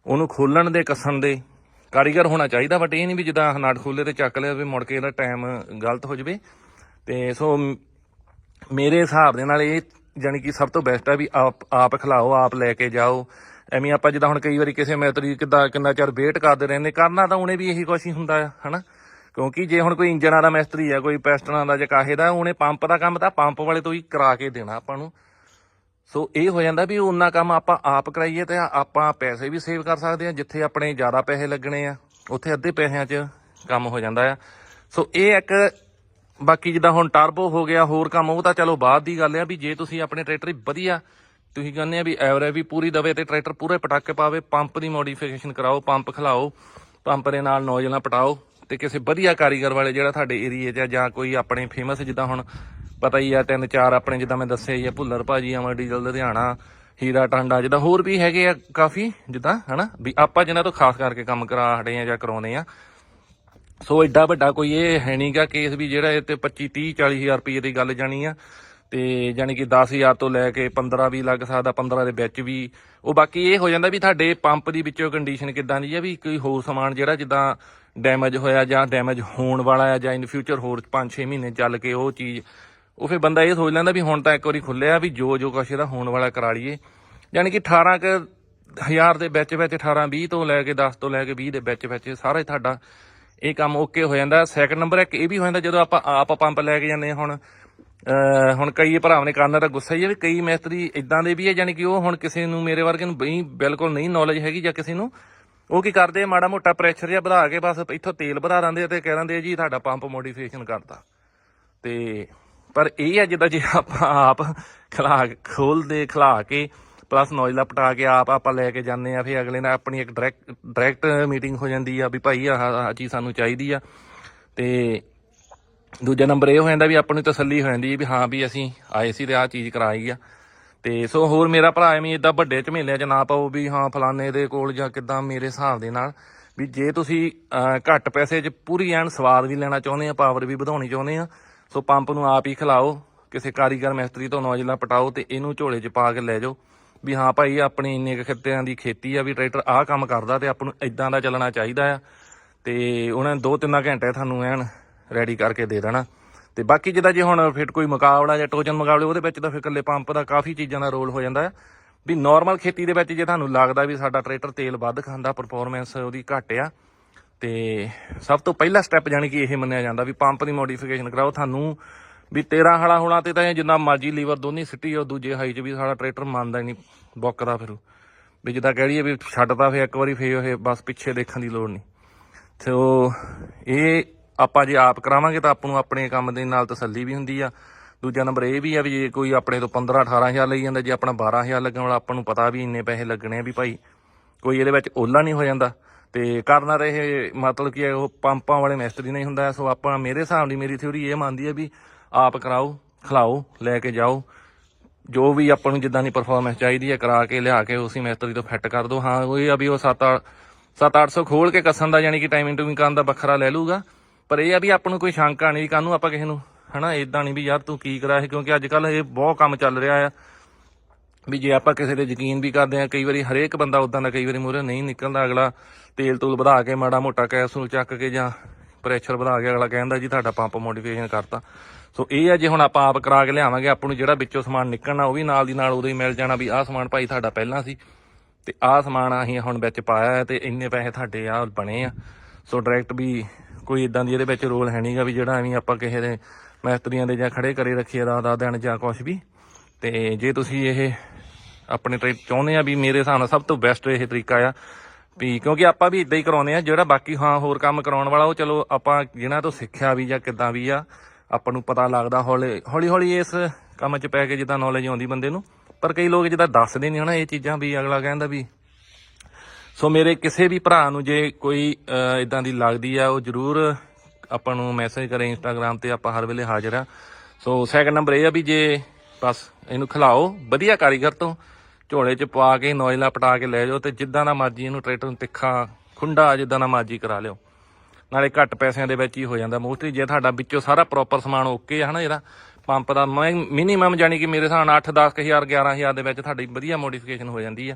ਉਹਨੂੰ ਖੋਲਣ ਦੇ, ਕੱਸਣ ਦੇ ਕਾਰੀਗਰ ਹੋਣਾ ਚਾਹੀਦਾ ਬਟ ਇਹ ਨਹੀਂ ਵੀ ਜਿੱਦਾਂ ਨਟ ਖੋਲੇ ਤੇ ਚੱਕ ਲਿਆ ਵੀ ਮੁੜ ਕੇ ਇਹਦਾ ਟਾਈਮ ਗਲਤ ਹੋ ਜਵੇ। ਤੇ ਸੋ ਮੇਰੇ ਹਿਸਾਬ ਦੇ ਨਾਲ ਇਹ ਜਾਨੀ ਕਿ ਸਭ ਤੋਂ ਬੈਸਟ ਆ ਵੀ ਆਪ ਆਪ ਖਿਲਾਓ, ਆਪ ਲੈ ਕੇ ਜਾਓ। ਐਵੇਂ ਆਪਾਂ ਜਿੱਦਾਂ ਹੁਣ ਕਈ ਵਾਰੀ ਕਿਸੇ ਮਿਸਤਰੀ ਕਿੱਦਾਂ, ਕਿੰਨਾ ਚਿਰ ਵੇਟ ਕਰਦੇ ਰਹਿੰਦੇ, ਕਰਨਾ ਤਾਂ ਉਹਨੇ ਵੀ ਇਹੀ ਕੁਛ ਹੀ ਹੁੰਦਾ ਆ, ਹਨਾ? ਕਿਉਂਕਿ ਜੇ ਹੁਣ ਕੋਈ ਇੰਜਨਾਂ ਦਾ ਮਿਸਤਰੀ ਆ, ਕੋਈ ਪੈਸਟਨਾਂ ਦਾ ਜਾਂ ਕਾਹੇ ਦਾ, ਉਹਨੇ ਪੰਪ ਦਾ ਕੰਮ ਤਾਂ ਪੰਪ ਵਾਲੇ ਤੋਂ ਹੀ ਕਰਾ ਕੇ ਦੇਣਾ ਆਪਾਂ ਨੂੰ। ਸੋ ਇਹ ਹੋ ਜਾਂਦਾ ਵੀ ਉਹਨਾਂ ਕੰਮ ਆਪਾਂ ਆਪ ਕਰਾਈਏ ਤੇ ਆਪਾਂ ਪੈਸੇ ਵੀ ਸੇਵ ਕਰ ਸਕਦੇ ਆ, ਜਿੱਥੇ ਆਪਣੇ ਜ਼ਿਆਦਾ ਪੈਸੇ ਲੱਗਣੇ ਆ, ਉੱਥੇ ਅੱਧੇ ਪੈਸਿਆਂ 'ਚ ਕੰਮ ਹੋ ਜਾਂਦਾ ਆ। ਸੋ ਇਹ ਇੱਕ, ਬਾਕੀ ਜਿੱਦਾਂ ਹੁਣ ਟਰਬੋ ਹੋ ਗਿਆ, ਹੋਰ ਕੰਮ, ਉਹ ਤਾਂ ਚਲੋ ਬਾਅਦ ਦੀ ਗੱਲ ਆ ਵੀ ਜੇ ਤੁਸੀਂ ਆਪਣੇ ਟਰੈਕਟਰ ਵਧੀਆ, ਤੁਸੀਂ ਕਹਿੰਦੇ ਆ ਵੀ ਐਵਰੇਜ ਵੀ ਪੂਰੀ ਦਵੇ ਤੇ ਟਰੈਕਟਰ ਪੂਰੇ ਪਟਾਕੇ ਪਾਵੇ, ਪੰਪ ਦੀ ਮੋਡੀਫਿਕੇਸ਼ਨ ਕਰਾਓ, ਪੰਪ ਖਿਲਾਓ, ਪੰਪ ਦੇ ਨਾਲ ਨੌਜਲਾਂ ਪਟਾਓ ਤੇ ਕਿਸੇ ਵਧੀਆ ਕਾਰੀਗਰ ਵਾਲੇ ਜਿਹੜਾ ਤੁਹਾਡੇ ਏਰੀਏ 'ਚ ਆ ਜਾਂ ਕੋਈ ਆਪਣੇ ਫੇਮਸ ਜਿੱਦਾਂ ਹੁਣ ਪਤਾ ਹੀ ਆ ਤਿੰਨ ਚਾਰ ਆਪਣੇ ਜਿੱਦਾਂ ਮੈਂ ਦੱਸਿਆ ਹੀ ਆ ਭੁੱਲਰ ਭਾਜੀ, ਅਮਰ ਡੀਜ਼ਲ, ਲੁਧਿਆਣਾ, ਹੀਰਾ ਟਾਂਡਾ, ਜਿੱਦਾਂ ਹੋਰ ਵੀ ਹੈਗੇ ਆ ਕਾਫੀ ਜਿੱਦਾਂ, ਹਨਾ? ਵੀ ਆਪਾਂ ਜਿਨ੍ਹਾਂ ਤੋਂ ਖਾਸ ਕਰਕੇ ਕੰਮ ਕਰਾ ਹਟੇ ਆ ਜਾਂ ਕਰਾਉਨੇ ਆ। ਸੋ ਐਡਾ ਵੱਡਾ ਕੋਈ ਇਹ ਹੈ ਨਹੀਂਗਾ ਕੇਸ ਵੀ ਜਿਹੜਾ ਇਹ ਤੇ 25 30 40 ਹਜ਼ਾਰ ਰੁਪਏ ਦੀ ਗੱਲ ਜਾਣੀ ਆ। ਤੇ ਜਾਨੀ ਕਿ 10000 ਤੋਂ ਲੈ ਕੇ 15 ਵੀ ਲੱਗ ਸਕਦਾ 15 ਦੇ ਵਿੱਚ ਵੀ ਉਹ ਬਾਕੀ ਇਹ ਹੋ ਜਾਂਦਾ ਵੀ ਤੁਹਾਡੇ ਪੰਪ ਦੀ ਵਿੱਚੋਂ ਕੰਡੀਸ਼ਨ ਕਿੱਦਾਂ ਦੀ ਆ ਵੀ ਕੋਈ ਹੋਰ ਸਮਾਨ ਜਿਹੜਾ ਜਿੱਦਾਂ ਡੈਮੇਜ ਹੋਇਆ ਜਾਂ ਡੈਮੇਜ ਹੋਣ ਵਾਲਾ ਆ ਜਾਂ ਇਨ ਫਿਊਚਰ ਹੋਰ 5-6 ਮਹੀਨੇ ਚੱਲ ਕੇ ਉਹ ਚੀਜ਼, ਉਹ ਫਿਰ ਬੰਦਾ ਇਹ ਸੋਚ ਲੈਂਦਾ ਵੀ ਹੁਣ ਤਾਂ ਇੱਕ ਵਾਰੀ ਖੁੱਲਿਆ ਵੀ ਜੋ ਜੋ ਕੁਛ ਇਹਦਾ ਹੋਣ ਵਾਲਾ ਕਰਾ ਲਈਏ। ਯਾਨੀ ਕਿ 18 ਕ ਹਜ਼ਾਰ ਦੇ ਵਿੱਚ ਵਿੱਚ 18 20 ਤੋਂ ਲੈ ਕੇ 10 ਤੋਂ ਲੈ ਕੇ 20 ਦੇ ਵਿੱਚ ਵਿੱਚ ਸਾਰਾ ਹੀ ਤੁਹਾਡਾ ਇਹ ਕੰਮ ਓਕੇ ਹੋ ਜਾਂਦਾ। ਸੈਕੰਡ ਨੰਬਰ ਇੱਕ ਇਹ ਵੀ ਹੋ ਜਾਂਦਾ ਜਦੋਂ ਆਪਾਂ ਆਪ ਪੰਪ ਲੈ ਕੇ ਜਾਂਦੇ ਹਾਂ ਹੁਣ ਹੁਣ ਕਈ ਭਰਾਵਾਂ ਨੇ ਕਰਨਾ ਤਾਂ ਗੁੱਸਾ ਹੀ ਹੈ ਵੀ ਕਈ ਮਿਸਤਰੀ ਇਦਾਂ ਦੇ ਵੀ ਹੈ ਯਾਨੀ ਕਿ ਉਹ ਹੁਣ ਕਿਸੇ ਨੂੰ ਮੇਰੇ ਵਰਗੇ ਨੂੰ ਬਈ ਬਿਲਕੁਲ ਨਹੀਂ ਨੌਲੇਜ ਹੈਗੀ ਜਾਂ ਕਿਸੇ ਨੂੰ ਉਹ ਕੀ ਕਰਦੇ ਮਾੜਾ ਮੋਟਾ ਪ੍ਰੈਸ਼ਰ ਜਿਹਾ ਵਧਾ ਕੇ ਬਸ ਇੱਥੋਂ ਤੇਲ ਵਧਾ ਦਿੰਦੇ ਆ ਤੇ ਕਹਿ ਦਿੰਦੇ ਜੀ ਤੁਹਾਡਾ ਪੰਪ ਮੋਡੀਫਿਕੇਸ਼ਨ ਕਰਤਾ। ਤੇ ਪਰ ਇਹ ਆ ਜਿੱਦਾਂ ਜੇ ਆਪਾਂ ਆਪ ਖਲਾ ਖੋਲਦੇ, ਖਲਾ ਕੇ ਪਲੱਸ ਨੌਜਲਾ ਪਟਾ ਕੇ ਆਪ ਆਪਾਂ ਲੈ ਕੇ ਜਾਂਦੇ ਆ, ਫਿਰ ਅਗਲੇ ਨਾਲ ਆਪਣੀ ਇੱਕ ਡਾਇਰੈਕਟ ਡਾਇਰੈਕਟ ਮੀਟਿੰਗ ਹੋ ਜਾਂਦੀ ਆ ਵੀ ਭਾਈ ਆਹ ਆਹ ਚੀਜ਼ ਸਾਨੂੰ ਚਾਹੀਦੀ ਆ। ਤੇ ਦੂਜਾ ਨੰਬਰ ਇਹ ਹੋ ਜਾਂਦਾ ਵੀ ਆਪਾਂ ਨੂੰ ਤਸੱਲੀ ਹੋ ਜਾਂਦੀ ਵੀ ਹਾਂ ਵੀ ਅਸੀਂ ਆਏ ਸੀ ਤੇ ਆਹ ਚੀਜ਼ ਕਰਾਈ ਆ। ਤੇ ਸੋ ਹੋਰ ਮੇਰਾ ਭਰਾ ਐਵੇਂ ਇਦਾਂ ਵੱਡੇ ਝਮੇਲਿਆਂ 'ਚ ਨਾ ਪਾਓ ਵੀ ਹਾਂ, ਫਲਾਣੇ ਦੇ ਕੋਲ ਜਾਂ ਕਿਦਾਂ ਮੇਰੇ ਹਿਸਾਬ ਦੇ ਨਾਲ ਵੀ ਜੇ ਤੁਸੀਂ ਘੱਟ ਪੈਸੇ 'ਚ ਪੂਰੀ ਐਨ ਸਵਾਦ ਵੀ ਲੈਣਾ ਚਾਹੁੰਦੇ ਆ, ਪਾਵਰ ਵੀ ਵਧਾਉਣੀ ਚਾਹੁੰਦੇ ਆ, ਸੋ ਪੰਪ ਨੂੰ ਆਪ ਹੀ ਖਿਲਾਓ, ਕਿਸੇ ਕਾਰੀਗਰ ਮਿਸਤਰੀ ਤੋਂ ਨੌਜਲਾ ਪਟਾਓ ਤੇ ਇਹਨੂੰ ਝੋਲੇ 'ਚ ਪਾ ਕੇ ਲੈ ਜਾਓ। ਵੀ ਹਾਂ ਭਾਈ, ਆਪਣੇ ਇੰਨੇ ਕੁ ਖਿੱਤਿਆਂ ਦੀ ਖੇਤੀ ਆ ਵੀ ਟਰੈਕਟਰ ਆਹ ਕੰਮ ਕਰਦਾ ਤੇ ਆਪਾਂ ਨੂੰ ਇਦਾਂ ਦਾ ਚੱਲਣਾ ਚਾਹੀਦਾ ਆ। ਤੇ ਉਹਨਾਂ ਨੇ ਦੋ ਤਿੰਨ ਘੰਟੇ ਤੁਹਾਨੂੰ ਐਨ ਰੈਡੀ ਕਰਕੇ ਦੇ ਦੇਣਾ। ਤੇ ਬਾਕੀ ਜਿੱਦਾਂ ਜੇ ਹੁਣ ਫਿਰ ਕੋਈ ਮੁਕਾਬਲਾ ਜਾਂ ਟੋਜਨ ਮੁਕਾਬਲੇ, ਉਹਦੇ ਵਿੱਚ ਤਾਂ ਫਿਰ ਇਕੱਲੇ ਪੰਪ ਦਾ ਕਾਫੀ ਚੀਜ਼ਾਂ ਦਾ ਰੋਲ ਹੋ ਜਾਂਦਾ ਵੀ ਨਾਰਮਲ ਖੇਤੀ ਦੇ ਵਿੱਚ ਜੇ ਤੁਹਾਨੂੰ ਲੱਗਦਾ ਵੀ ਸਾਡਾ ਟਰੈਕਟਰ ਤੇਲ ਵੱਧ ਖਾਂਦਾ ਪਰਫਾਰਮੈਂਸ ਉਹਦੀ ਘੱਟ ਆ, ਤੇ ਸਭ ਤੋਂ ਪਹਿਲਾ ਸਟੈਪ ਜਾਣੀ ਕਿ ਇਹ ਮੰਨਿਆ ਜਾਂਦਾ ਵੀ ਪੰਪ ਦੀ ਮੋਡੀਫਿਕੇਸ਼ਨ ਕਰਾਓ। ਤੁਹਾਨੂੰ ਵੀ 13 ਹਲਾ ਹੋਣਾ ਤੇ ਤਾਂ ਇਹ ਜਿੰਨਾ ਮਰਜ਼ੀ ਲੀਵਰ ਦੋਨੀ ਸਿੱਟੀ ਉਹ ਦੂਜੇ ਹਾਈ 'ਚ ਵੀ ਸਾਡਾ ਟਰੈਕਟਰ ਮੰਨਦਾ ਹੀ ਨਹੀਂ, ਬੁੱਕਦਾ ਫਿਰ ਵੀ ਜਿੱਦਾਂ ਕਹਿ ਲਈਏ ਵੀ ਛੱਡਦਾ ਫੇ ਇੱਕ ਵਾਰੀ ਫੇ ਇਹ ਬਸ ਪਿੱਛੇ ਦੇਖਣ ਦੀ ਲੋੜ ਨਹੀਂ। ਸੋ ਇਹ ਆਪਾਂ ਜੇ ਆਪ ਕਰਾਵਾਂਗੇ ਤਾਂ ਆਪ ਨੂੰ ਆਪਣੇ ਕੰਮ ਦੇ ਨਾਲ ਤਸੱਲੀ ਵੀ ਹੁੰਦੀ ਆ। ਦੂਜਾ ਨੰਬਰ ਇਹ ਵੀ ਆ ਵੀ ਜੇ ਕੋਈ ਆਪਣੇ ਤੋਂ 15 18000 ਲਈ ਜਾਂਦਾ, ਜੇ ਆਪਣਾ 12000 ਲੱਗਣ ਵਾਲਾ, ਆਪਾਂ ਨੂੰ ਪਤਾ ਵੀ ਇੰਨੇ ਪੈਸੇ ਲੱਗਣੇ ਆ ਵੀ ਭਾਈ, ਕੋਈ ਇਹਦੇ ਵਿੱਚ ਓਲਾ ਨਹੀਂ ਹੋ ਜਾਂਦਾ। ਤੇ ਕਰਨਾ ਤਾਂ ਇਹ ਮਤਲਬ ਕਿ ਉਹ ਪੰਪਾਂ ਵਾਲੇ ਮਿਸਤਰੀ ਨਹੀਂ ਹੁੰਦਾ, ਸੋ ਆਪਾਂ ਮੇਰੇ ਹਿਸਾਬ ਦੀ ਮੇਰੀ ਥਿਉਰੀ ਇਹ ਮੰਨਦੀ ਹੈ ਵੀ ਆਪ ਕਰਾਓ, ਖਿਲਾਓ, ਲੈ ਕੇ ਜਾਓ। ਜੋ ਵੀ ਆਪਾਂ ਨੂੰ ਜਿੱਦਾਂ ਦੀ ਪਰਫਾਰਮੈਂਸ ਚਾਹੀਦੀ ਹੈ ਕਰਾ ਕੇ, ਲਿਆ ਕੇ ਉਸੇ ਮਿਸਤਰੀ ਤੋਂ ਫਿੱਟ ਕਰ ਦਿਓ ਹਾਂ, ਉਹ ਇਹ ਆ ਵੀ ਉਹ 7 7-800 ਖੋਲ ਕੇ ਕੱਸਣ ਦਾ, ਯਾਨੀ ਕਿ ਟਾਈਮਿੰਗ ਟੂਮਿੰਗ ਕਰਨ ਦਾ ਵੱਖਰਾ ਲੈ ਲੂਗਾ ਪਰ ਇਹ ਆ ਵੀ ਆਪਾਂ ਨੂੰ ਕੋਈ ਸ਼ੰਕਾ ਨਹੀਂ ਕਾਹਨੂੰ ਆਪਾਂ ਕਿਸੇ ਨੂੰ, ਹਨਾ ਇਦਾਂ ਨਹੀਂ ਵੀ ਯਾਰ ਤੂੰ ਕੀ ਕਰਾ ਇਹ, ਕਿਉਂਕਿ ਅੱਜ ਕੱਲ ਇਹ ਬਹੁਤ ਕੰਮ ਚੱਲ ਰਿਹਾ ਆ। ਵੀ ਜੇ ਆਪਾਂ ਕਿਸੇ ਤੇ ਯਕੀਨ ਵੀ ਕਰਦੇ ਆ ਕਈ ਵਾਰੀ ਹਰੇਕ ਬੰਦਾ ਉਦਾਂ ਦਾ ਕਈ ਵਾਰੀ ਮੂਹਰੇ ਨਹੀਂ ਨਿਕਲਦਾ, ਅਗਲਾ ਤੇਲ ਤੂਲ ਵਧਾ ਕੇ ਮਾੜਾ ਮੋਟਾ ਕੈਸ ਨੂੰ ਚੱਕ ਕੇ ਜਾਂ ਪ੍ਰੈਸ਼ਰ ਵਧਾ ਕੇ ਅਗਲਾ ਕਹਿੰਦਾ ਜੀ ਤੁਹਾਡਾ ਪੰਪ ਮੋਡੀਫਿਕੇਸ਼ਨ ਕਰਤਾ। ਸੋ ਇਹ ਆ ਜੇ ਹੁਣ ਆਪਾਂ ਆਪ ਕਰਾ ਕੇ ਲਿਆਵਾਂਗੇ, ਆਪਾਂ ਨੂੰ ਜਿਹੜਾ ਵਿੱਚੋਂ ਸਮਾਨ ਨਿਕਲਣਾ, ਉਹ ਵੀ ਨਾਲ ਦੀ ਨਾਲ ਉਦੋਂ ਹੀ ਮਿਲ ਜਾਣਾ ਵੀ ਆਹ ਸਮਾਨ ਭਾਈ ਤੁਹਾਡਾ ਪਹਿਲਾਂ ਸੀ। ਤੇ ਆਹ ਸਮਾਨ ਅਸੀਂ ਹੁਣ ਵਿੱਚ ਪਾਇਆ ਹੈ ਤੇ ਇੰਨੇ ਪੈਸੇ ਤੁਹਾਡੇ ਆ ਬਣੇ ਆ। ਸੋ ਡਾਇਰੈਕਟ ਵੀ ਕੋਈ ਇਦਾਂ ਦੀ ਇਹਦੇ ਵਿੱਚ ਰੋਲ ਹੈ ਨਹੀਂਗਾ ਵੀ ਜਿਹੜਾ ਐਵੇਂ ਆਪਾਂ ਕਿਸੇ ਦੇ ਮਿਸਤਰੀਆਂ ਦੇ ਜਾਂ ਖੜੇ ਕਰੇ ਰੱਖੀਏ ਰਾਤ ਦਾ ਦਿਨ ਜਾਂ ਕੁਝ ਵੀ। ਤੇ ਜੇ ਤੁਸੀਂ ਇਹ ਆਪਣੇ ਤੇ ਚਾਹੁੰਦੇ ਆ ਵੀ ਮੇਰੇ ਹਿਸਾਬ ਨਾਲ ਸਭ ਤੋਂ ਬੈਸਟ ਇਹ ਤਰੀਕਾ ਆ ਵੀ ਕਿਉਂਕਿ ਆਪਾਂ ਵੀ ਇਦਾਂ ਹੀ ਕਰਾਉਂਦੇ ਆ, ਜਿਹੜਾ ਬਾਕੀ ਹਾਂ ਹੋਰ ਕੰਮ ਕਰਾਉਣ ਵਾਲਾ ਉਹ ਚਲੋ ਆਪਾਂ ਜਿਨ੍ਹਾਂ ਤੋਂ ਸਿੱਖਿਆ ਵੀ ਜਾਂ ਕਿੱਦਾਂ ਵੀ ਆ, ਆਪਾਂ ਨੂੰ ਪਤਾ ਲੱਗਦਾ ਹੌਲੀ ਹੌਲੀ ਹੌਲੀ ਇਸ ਕੰਮ 'ਚ ਪੈ ਕੇ ਜਿੱਦਾਂ ਨੌਲੇਜ ਆਉਂਦੀ ਬੰਦੇ ਨੂੰ। ਪਰ ਕਈ ਲੋਕ ਜਿੱਦਾਂ ਦੱਸਦੇ ਨਹੀਂ ਹਨਾ ਇਹ ਚੀਜ਼ਾਂ ਵੀ ਅਗਲਾ ਕਹਿੰਦਾ ਵੀ ਸੋ ਮੇਰੇ ਕਿਸੇ ਵੀ ਭਰਾ ਨੂੰ ਜੇ ਕੋਈ ਇਦਾਂ ਦੀ ਲੱਗਦੀ ਆ, ਉਹ ਜਰੂਰ ਆਪਾਂ ਨੂੰ ਮੈਸੇਜ ਕਰੇ ਇੰਸਟਾਗ੍ਰam ਤੇ, ਆਪਾਂ ਹਰ ਵੇਲੇ ਹਾਜ਼ਰ ਆ। ਸੋ ਸੈਕੰਡ ਨੰਬਰ ਇਹ ਆ ਵੀ ਜੇ ਬਸ ਇਹਨੂੰ ਖਿਲਾਓ, ਵਧੀਆ ਕਾਰੀਗਰ ਤੋਂ। ਝੋਲੇ 'ਚ ਪਾ ਕੇ, ਨੋਇਲਾ ਪਟਾ ਕੇ ਲੈ ਜਾਓ ਤੇ ਜਿੱਦਾਂ ਦਾ ਮਰਜ਼ੀ ਇਹਨੂੰ ਟਰੈਕਟਰ ਨੂੰ ਤਿੱਖਾ ਖੁੰਡਾ ਜਿੱਦਾਂ ਦਾ ਮਰਜ਼ੀ ਕਰਾ ਲਿਓ। ਨਾਲੇ ਘੱਟ ਪੈਸਿਆਂ ਦੇ ਵਿੱਚ ਹੀ ਹੋ ਜਾਂਦਾ। ਮੋਸਟਲੀ ਜੇ ਤੁਹਾਡਾ ਵਿੱਚੋਂ ਸਾਰਾ ਪ੍ਰੋਪਰ ਸਮਾਨ ਓਕੇ ਆ, ਹਨਾ ਇਹਦਾ। ਪੰਪ ਦਾ ਮਿਨੀਮਮ ਜਾਨੀ ਕਿ ਮੇਰੇ ਹਿਸਾਬ ਨਾਲ 8 10000 11000 ਦੇ ਵਿੱਚ ਤੁਹਾਡੀ ਵਧੀਆ ਮੋਡੀਫਿਕੇਸ਼ਨ ਹੋ ਜਾਂਦੀ ਆ।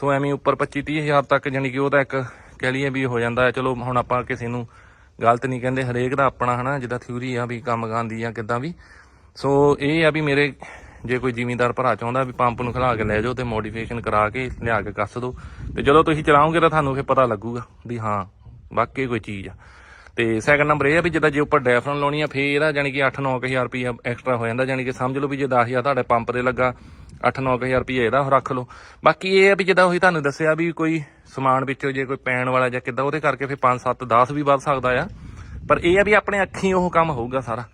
ਸੋ ਐਵੇਂ ਉੱਪਰ 25 30000 ਤੱਕ ਜਾਨੀ ਕਿ ਉਹਦਾ ਇੱਕ ਕਹਿ ਲਈਏ ਵੀ ਹੋ ਜਾਂਦਾ ਚਲੋ ਹੁਣ ਆਪਾਂ ਕਿਸੇ ਨੂੰ ਗਲਤ ਨਹੀਂ ਕਹਿੰਦੇ, ਹਰੇਕ ਦਾ ਆਪਣਾ, ਹਨਾ, ਜਿੱਦਾਂ ਥਿਊਰੀ ਆ ਵੀ ਕੰਮ ਗਾਂਦੀ ਆ ਕਿੱਦਾਂ ਵੀ। ਸੋ ਇਹ ਆ ਵੀ ਮੇਰੇ ਜੇ ਕੋਈ ਜ਼ਿਮੀਂਦਾਰ ਭਰਾ ਚਾਹੁੰਦਾ ਵੀ ਪੰਪ ਨੂੰ ਖਿਲਾ ਕੇ ਲੈ ਜਾਓ ਤੇ ਮੋਡੀਫਿਕੇਸ਼ਨ ਕਰਾ ਕੇ ਲਿਆ ਕੇ ਕੱਸ ਦਿਓ ਤੇ ਜਦੋਂ ਤੁਸੀਂ ਚਲਾਓਗੇ ਤਾਂ ਤੁਹਾਨੂੰ ਫਿਰ ਪਤਾ ਲੱਗੂਗਾ ਵੀ ਹਾਂ, ਵਾਕਈ ਕੋਈ ਚੀਜ਼ ਆ। ਤੇ ਸੈਕੰਡ ਨੰਬਰ ਇਹ ਆ ਵੀ ਜਿੱਦਾਂ ਜੇ ਉੱਪਰ ਡੈਫਰਨ ਲਾਉਣੀ ਆ, ਫੇਰ ਇਹਦਾ ਜਾਨੀ ਕਿ 8-9000 ਰੁਪਏ ਐਕਸਟਰਾ ਹੋ ਜਾਂਦਾ। ਜਾਨੀ ਕਿ ਸਮਝ ਲਓ ਵੀ ਜੇ 10000 ਤੁਹਾਡੇ ਪੰਪ ਤੇ ਲੱਗਾ 8-9000 ਰੁਪਏ ਇਹਦਾ ਰੱਖ ਲਓ। ਬਾਕੀ ਇਹ ਆ ਵੀ ਜਿੱਦਾਂ ਉਹੀ ਤੁਹਾਨੂੰ ਦੱਸਿਆ ਵੀ ਕੋਈ ਸਮਾਨ ਵਿੱਚੋਂ ਜੇ ਕੋਈ ਪੈਣ ਵਾਲਾ ਜਾਂ ਕਿੱਦਾਂ, ਉਹਦੇ ਕਰਕੇ ਫਿਰ 5-7 10 ਵੀ ਵੱਧ ਸਕਦਾ ਆ। ਪਰ ਇਹ ਆ ਵੀ ਆਪਣੇ ਅੱਖੀਂ ਉਹ ਕੰਮ ਹੋਊਗਾ ਸਾਰਾ।